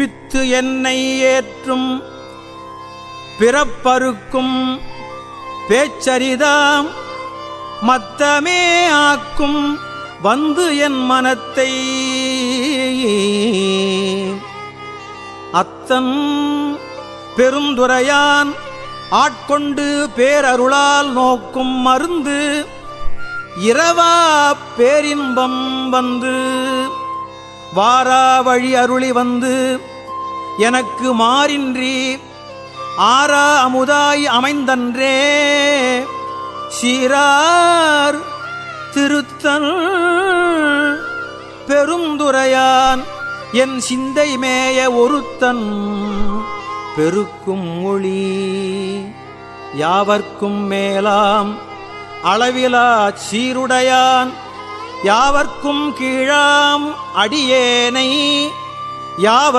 பித்து என்னை ஏற்றும் பிறப்பருக்கும் பேச்சரிதாம் மத்தமே ஆக்கும் வந்து என் மனத்தை. அத்தன் பெருந்துரையான் ஆட்கொண்டு பேரருளால் நோக்கும் மருந்து இரவா பேரின்பம் வந்து வாரா வழி அருளி வந்து எனக்கு மாறின்றி ஆரா அமுதாய் அமைந்தன்றே. சீரார் திருத்தல் பெருந்துரையான் என் சிந்தை மேய ஒருத்தன் பெருக்கும் மொழி யாவர்க்கும் மேலாம் அளவிலா சீருடையான். யாவர்க்கும் கீழாம் அடியேனை யாவ